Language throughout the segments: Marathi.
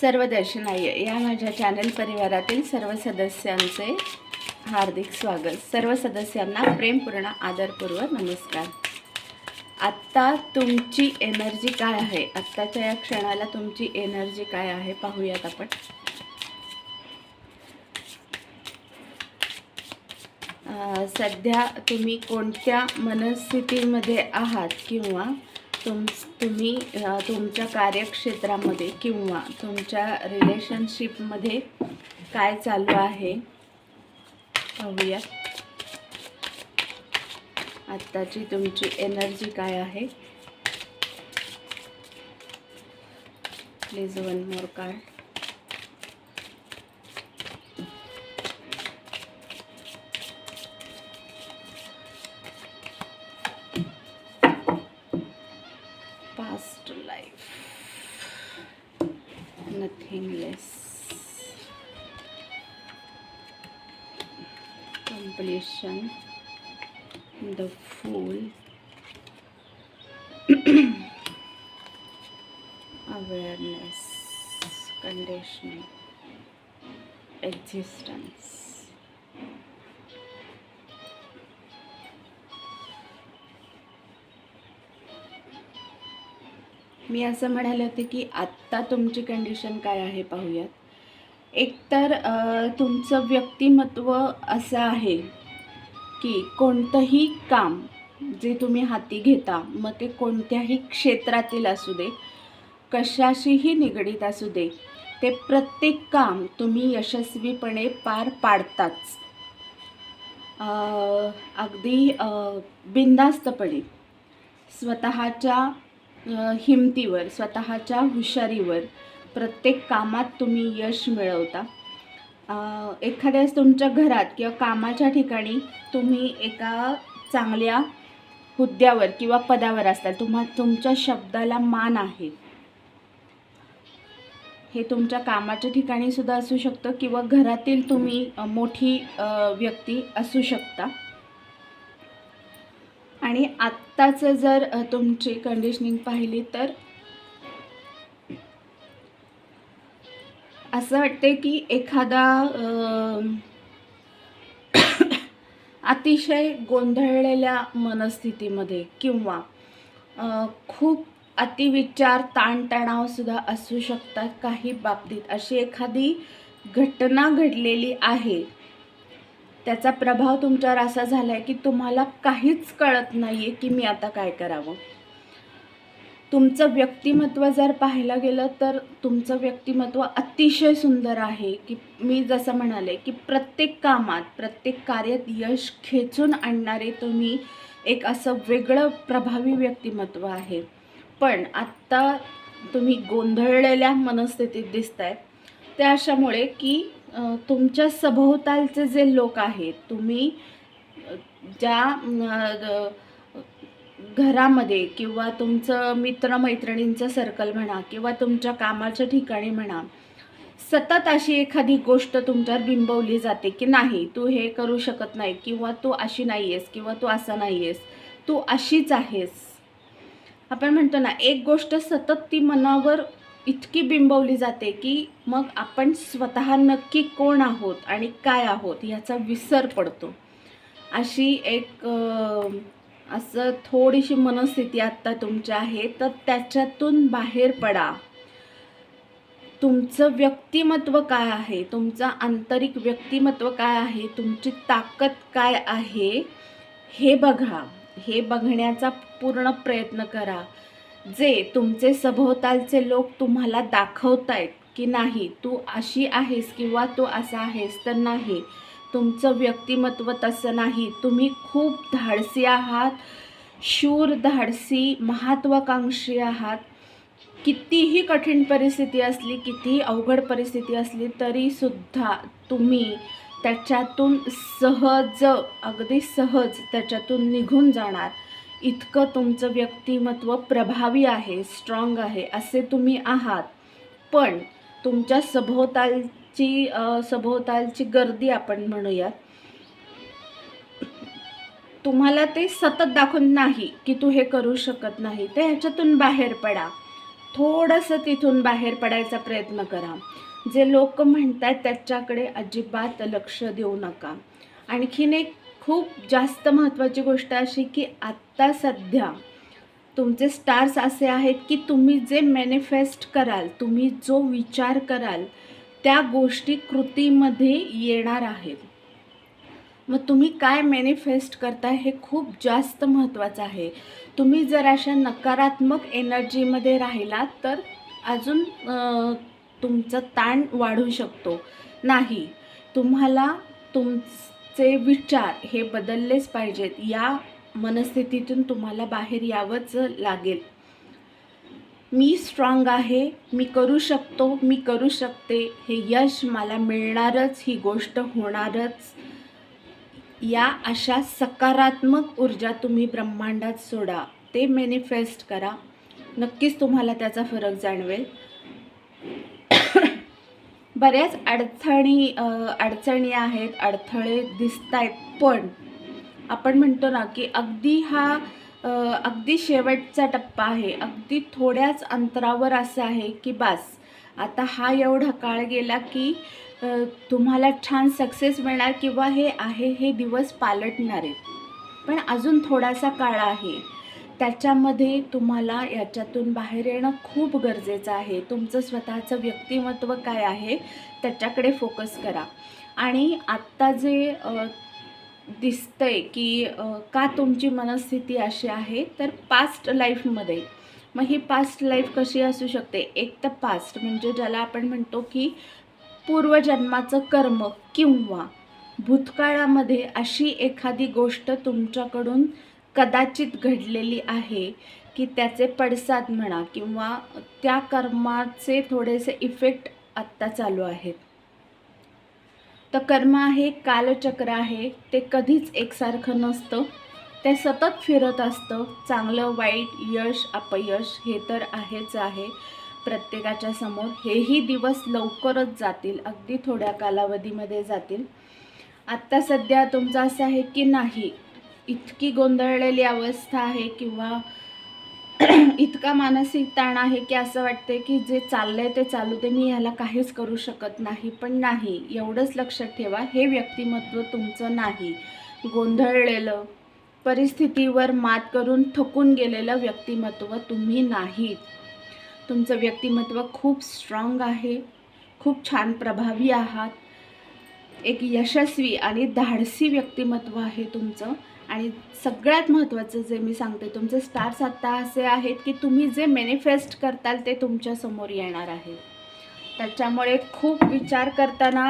सर्व दर्शनाय या माझ्या चॅनल परिवारातील सर्व सदस्यांचे हार्दिक स्वागत. सर्व सदस्यांना प्रेमपूर्ण आदरपूर्वक नमस्कार. आत्ता तुमची एनर्जी काय आहे? आत्ताच्या या क्षणाला तुमची एनर्जी काय आहे? पाहूयात आपण. सध्या तुम्ही कोणत्या मनस्थितीमध्ये आहात किंवा तुम तुम्ही तुमच्या कार्यक्षेत्रामध्ये किंवा तुमच्या रिलेशनशिपमध्ये काय चालू आहे? पाहूया. आत्ताची तुमची एनर्जी काय आहे? Please one more card completion the fool awareness conditioning existence. मी असं म्हणाले होते की आत्ता तुमची कंडिशन काय आहे पाहूयात. एकतर तुमचं व्यक्तिमत्व असं आहे की कोणतंही काम जे तुम्ही हाती घेता मग ते कोणत्याही क्षेत्रातील असू दे कशाशीही निगडीत असू दे ते प्रत्येक काम तुम्ही यशस्वीपणे पार पाडताच. अगदी बिंदास्तपणे बिनधास्तपणे स्वतःच्या हिमतीवर स्वतःच्या हुशारीवर प्रत्येक कामात तुम्ही यश मिळवता. एखाद्याच तुमच्या घरात किंवा कामाच्या ठिकाणी तुम्ही एका चांगल्या हुद्द्यावर किंवा पदावर असता तुम्हा तुमच्या शब्दाला मान आहे. हे तुमच्या कामाच्या ठिकाणी सुद्धा असू शकतं किंवा घरातील तुम्ही मोठी व्यक्ती असू शकता. आणि आत्ताचं जर तुमची कंडिशनिंग पाहिली तर असं वाटते की एखादा अतिशय गोंधळलेल्या मनस्थितीमध्ये किंवा खूप अतिविचार ताणतणावसुद्धा असू शकतात काही बाबतीत. अशी एखादी घटना घडलेली आहे. त्याचा प्रभाव तुमच्यावर असा झाला आहे की तुम्हाला काहीच कळत नाही आहे की मी आता काय करावं. तुमचं व्यक्तिमत्व जर पाहायला गेलं तर तुमचं व्यक्तिमत्व अतिशय सुंदर आहे. की मी जसं म्हणाले की प्रत्येक कामात प्रत्येक कार्यात यश खेचून आणणारे तुम्ही एक असं वेगळं प्रभावी व्यक्तिमत्व आहे. पण आत्ता तुम्ही गोंधळलेल्या मनस्थितीत दिसत आहेत ते अशामुळे की तुमच्या सभोवतालचे जे लोक आहेत तुम्ही ज्या घरामध्ये किंवा तुमचं मित्रमैत्रिणींचं सर्कल म्हणा किंवा तुमच्या कामाच्या ठिकाणी म्हणा सतत अशी एखादी गोष्ट तुमच्यावर बिंबवली जाते की नाही तू हे करू शकत नाही किंवा तू अशी नाही आहेस किंवा तू असा नाही आहेस तू अशीच आहेस. आपण म्हणतो ना एक गोष्ट सतत ती मनावर इतकी बिंबवली जाते की मग आपण स्वतः नक्की कोण आहोत आणि काय आहोत ह्याचा विसर पडतो. अशी एक असं थोडीशी मनस्थिती आत्ता तुमची आहे तर त्याच्यातून बाहेर पडा. तुमचं व्यक्तिमत्व काय आहे? तुमचं आंतरिक व्यक्तिमत्व काय आहे? तुमची ताकद काय आहे? हे बघा. हे बघण्याचा पूर्ण प्रयत्न करा. जे तुमचे सभोवतालचे लोक तुम्हाला दाखवत आहेत की नाही तू अशी आहेस किंवा तू असा आहेस तर नाही. तुमचं व्यक्तिमत्व तसं नाही. तुम्ही खूप धाडसी आहात. शूर धाडसी महत्त्वाकांक्षी आहात. कितीही कठीण परिस्थिती असली कितीही अवघड परिस्थिती असली तरीसुद्धा तुम्ही त्याच्यातून सहज अगदी सहज त्याच्यातून निघून जाणार. इतकं तुमचं व्यक्तिमत्व प्रभावी आहे स्ट्रॉंग आहे असे तुम्ही आहात. पण तुमच्या सभोवताल ची सभोवतालची गर्दी आपण म्हणूयात. तुम्हाला ते सतत दाखवून नाही की तू हे करू शकत नाही ते ह्याच्यातून बाहेर पडा. थोडंसं तिथून बाहेर पडायचा प्रयत्न करा. जे लोक म्हणतात त्याच्याकडे अजिबात लक्ष देऊ नका. आणखीन एक खूप जास्त महत्त्वाची गोष्ट अशी की आत्ता सध्या तुमचे स्टार्स असे आहेत की तुम्ही जे मॅनिफेस्ट कराल तुम्ही जो विचार कराल त्या गोष्टी कृतीमध्ये येणार आहेत. मग तुम्ही काय मॅनिफेस्ट करताय हे खूप जास्त महत्त्वाचं आहे. तुम्ही जर अशा नकारात्मक एनर्जीमध्ये राहिलात तर अजून तुमचा ताण वाढू शकतो. नाही तुम्हाला तुमचे विचार हे बदललेच पाहिजेत. या मनस्थितीतून तुम्हाला बाहेर यावंच लागेल. मी स्ट्रॉंग आहे मी करू शकतो मी करू शकते. हे यश मला मिळणारच ही गोष्ट होणारच. या अशा सकारात्मक ऊर्जा तुम्ही ब्रह्मांडात सोडा. ते मॅनिफेस्ट करा. नक्कीच तुम्हाला त्याचा फरक जाणवेल. बऱ्याच अडचणी अडचणी आहेत अडथळे दिसत आहेत पण आपण म्हणतो ना की अगदी हा अगदी शेवटचा टप्पा आहे. अगदी थोड्याच अंतरावर असं आहे की बास. आता हा एवढा काळ गेला की तुम्हाला छान सक्सेस मिळणार किंवा हे आहे हे दिवस पालटणार. आहेत पण अजून थोडासा काळ आहे. त्याच्यामध्ये तुम्हाला याच्यातून बाहेर येणं खूप गरजेचं आहे. तुमचं स्वतःचं व्यक्तिमत्व काय आहे त्याच्याकडे फोकस करा. आणि आत्ता जे दिसतंय की का तुमची मनस्थिती अशी आहे? तर पास्ट लाईफमध्ये मग ही पास्ट लाईफ कशी असू शकते? एक तर पास्ट म्हणजे ज्याला आपण म्हणतो की पूर्वजन्माचं कर्म किंवा भूतकाळामध्ये अशी एखादी गोष्ट तुमच्याकडून कदाचित घडलेली आहे की त्याचे पडसाद म्हणा किंवा त्या कर्माचे थोडेसे इफेक्ट आत्ता चालू आहेत. तर कर्म आहे कालचक्र आहे ते कधीच एकसारखं नसतं. ते सतत फिरत असतं. चांगलं वाईट यश अपयश हे तर आहेच आहे. प्रत्येकाच्या समोर हेही दिवस लवकरच जातील अगदी थोड्या कालावधीमध्ये जातील. आत्ता सध्या तुमचं असं आहे की नाही? इतकी गोंधळलेली अवस्था आहे किंवा इतका मानसिक ताण आहे की असं वाटते की जे चाललंय ते चालू ते मी ह्याला काहीच करू शकत नाही. पण नाही एवढंच लक्षात ठेवा हे व्यक्तिमत्व तुमचं नाही. गोंधळलेलं परिस्थितीवर मात करून थकून गेलेलं व्यक्तिमत्व तुम्ही नाहीत. तुमचं व्यक्तिमत्व खूप स्ट्रॉंग आहे खूप छान प्रभावी आहात. एक यशस्वी आणि धाडसी व्यक्तिमत्व आहे तुमचं. आणि सगळ्यात महत्त्वाचं जे मी सांगते तुमचे स्टार्स आत्ता असे आहेत की तुम्ही जे मॅनिफेस्ट करताल ते तुमच्यासमोर येणार आहे. त्याच्यामुळे खूप विचार करताना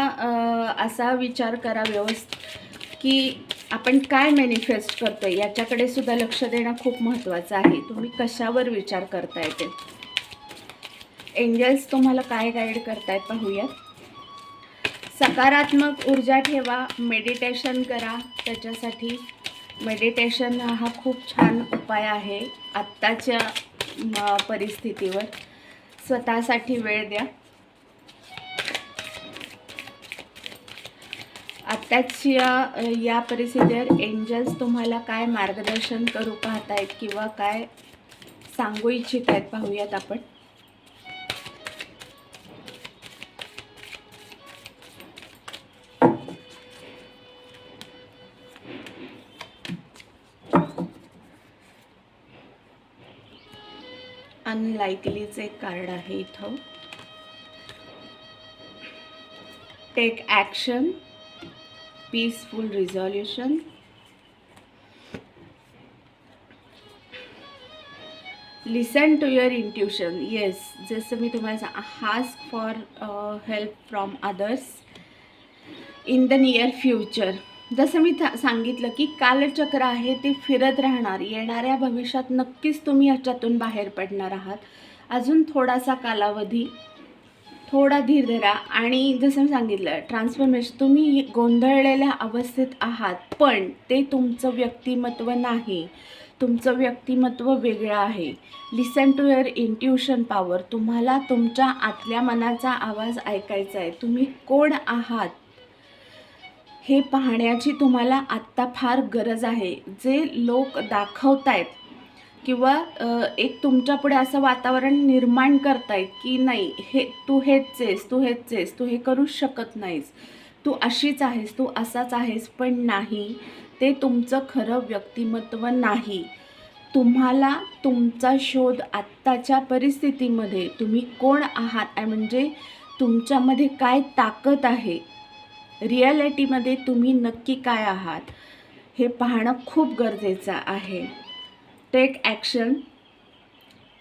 असा विचार करा व्यवस्थित की आपण काय मॅनिफेस्ट करतो आहे याच्याकडे सुद्धा लक्ष देणं खूप महत्त्वाचं आहे. तुम्ही कशावर विचार करताय ते? एंजल्स तुम्हाला काय गाईड करतायत पाहूयात. सकारात्मक ऊर्जा ठेवा मेडिटेशन करा त्याच्यासाठी मेडिटेशन हा खूप छान उपाय आहे आत्ताच्या म, परिस्थितीवर. स्वतःसाठी वेळ द्या. आत्ताच्या या परिस्थितीवर एंजल्स तुम्हाला काय मार्गदर्शन करू पाहतायत किंवा काय सांगू इच्छित आहेत पाहूयात आपण. लायकलीचं एक कार्ड आहे इथं. Take action peaceful resolution listen to your intuition yes जसं मी तुम्हाला सांग ask for help from others in the near future जसं मी था- सांगितलं की कालचक्र आहे ते फिरत राहणार येणाऱ्या भविष्यात नक्कीच तुम्ही याच्यातून बाहेर पडणार आहात. अजून थोडासा कालावधी थोडा धीर धरा आणि जसं मी सांगितलं ट्रान्सफॉर्मेशन तुम्ही गोंधळलेल्या अवस्थेत आहात पण ते तुमचं व्यक्तिमत्व नाही. तुमचं व्यक्तिमत्व वेगळं आहे. Listen to your intuition power तुम्हाला तुमच्या आतल्या मनाचा आवाज ऐकायचा आहे. तुम्ही कोण आहात? हे पाहण्याची तुम्हाला आत्ता फार गरज आहे. जे लोक दाखवतायत किंवा एक तुमच्यापुढे असं वातावरण निर्माण करतायत की नाही हे तू हेच आहेस तू हेच आहेस तू हे करू शकत नाहीस. तू अशीच आहेस तू असाच आहेस पण नाही. ते तुमचं खरं व्यक्तिमत्व नाही. तुम्हाला तुमचा शोध आत्ताच्या परिस्थितीमध्ये तुम्ही कोण आहात? म्हणजे तुमच्यामध्ये काय ताकद आहे? रिॲलिटीमध्ये तुम्ही नक्की काय आहात हे पाहणं खूप गरजेचं आहे. टेक ॲक्शन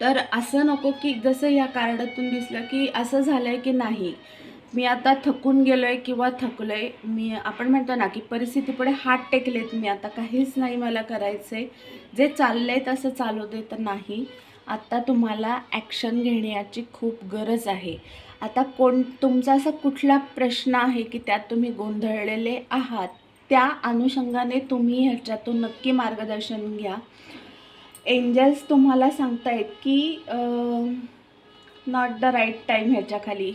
तर असं नको की जसं या कार्डातून दिसलं की असं झालं आहे की नाही. मी आता थकून गेलो आहे किंवा थकलो आहे मी आपण म्हणतो ना की परिस्थितीपुढे हात टेकलेत मी आता काहीच नाही मला करायचं आहे जे चाललं आहे तसं चालू दे तर नाही. आत्ता तुम्हाला ॲक्शन घेण्याची खूप गरज आहे. आता कोण तुमचा असा कुठला प्रश्न आहे की त्यात तुम्ही गोंधळलेले आहात? त्या अनुषंगाने तुम्ही ह्याच्यातून नक्की मार्गदर्शन घ्या. एंजल्स तुम्हाला सांगतायत की नॉट द राईट टाईम ह्याच्याखाली.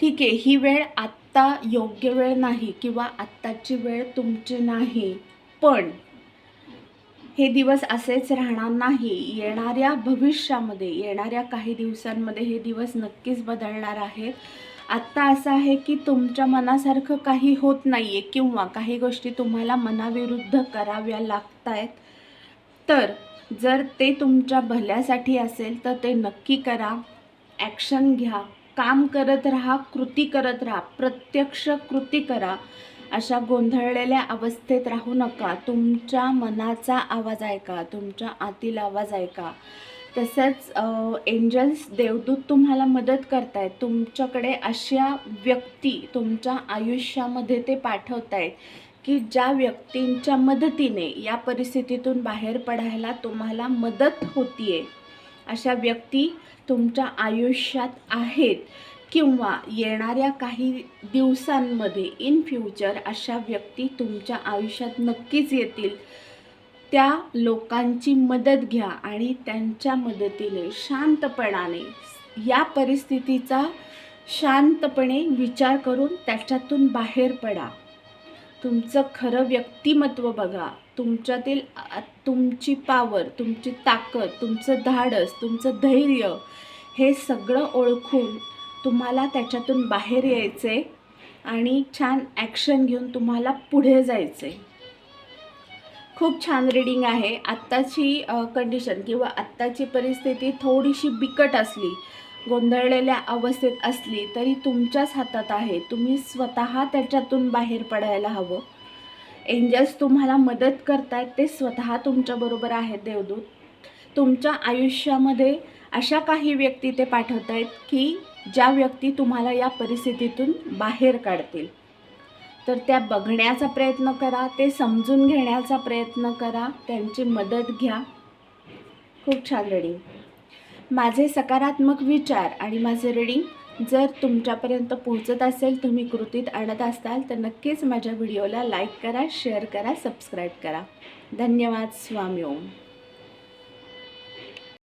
ठीक आहे ही वेळ आत्ता योग्य वेळ नाही किंवा आत्ताची वेळ तुमची नाही. पण हे दिवस असेच राहणार नाही. येणाऱ्या भविष्यामध्ये येणाऱ्या काही दिवसांमध्ये हे दिवस नक्कीच बदलणार आहेत. आत्ता असं आहे की तुमच्या मनासारखं काही होत नाही आहे किंवा काही गोष्टी तुम्हाला मनाविरुद्ध कराव्या लागत आहेत तर जर ते तुमच्या भल्यासाठी असेल तर ते नक्की करा. ॲक्शन घ्या. काम करत राहा कृती करत राहा. प्रत्यक्ष कृती करा. अशा गोंधळलेल्या अवस्थेत राहू नका. तुमच्या मनाचा आवाज ऐका तुमच्या आतील आवाज ऐका. तसंच एंजल्स देवदूत तुम्हाला मदत करतायत. तुमच्याकडे अशा व्यक्ती तुमच्या आयुष्यामध्ये ते पाठवत आहेत की ज्या व्यक्तींच्या मदतीने या परिस्थितीतून बाहेर पडायला तुम्हाला मदत होतीये. अशा व्यक्ती तुमच्या आयुष्यात आहेत. किंवा येणाऱ्या काही दिवसांमध्ये इन फ्युचर अशा व्यक्ती तुमच्या आयुष्यात नक्कीच येतील. त्या लोकांची मदत घ्या आणि त्यांच्या मदतीने शांतपणाने या परिस्थितीचा शांतपणे विचार करून त्याच्यातून बाहेर पडा. तुमचं खरं व्यक्तिमत्व बघा. तुमच्यातील तुमची पावर तुमची ताकद तुमचं धाडस तुमचं धैर्य हे सगळं ओळखून तुम्हाला त्याच्यातून बाहेर यायचं आहे आणि छान ॲक्शन घेऊन तुम्हाला पुढे जायचं आहे खूप छान रीडिंग आहे. आत्ताची कंडिशन किंवा आत्ताची परिस्थिती थोडीशी बिकट असली गोंधळलेल्या अवस्थेत असली तरी तुमच्याच हातात आहे. तुम्ही स्वतः त्याच्यातून बाहेर पडायला हवं. एंजल्स तुम्हाला मदत करतायत ते स्वतः तुमच्याबरोबर आहेत देवदूत. तुमच्या आयुष्यामध्ये अशा काही व्यक्ती ते पाठवत आहेत की ज्या व्यक्ती तुम्हाला या परिस्थितीतून बाहेर काढतील. तर त्या बघण्याचा प्रयत्न करा ते समजून घेण्याचा प्रयत्न करा त्यांची मदत घ्या. खूप छान रडिंग माझे सकारात्मक विचार आणि माझे रीडिंग जर तुमच्यापर्यंत पोहोचत असेल तुम्ही कृतीत आणत असाल तर नक्कीच माझ्या व्हिडिओला लाईक करा शेअर करा सबस्क्राईब करा. धन्यवाद स्वामी ओम.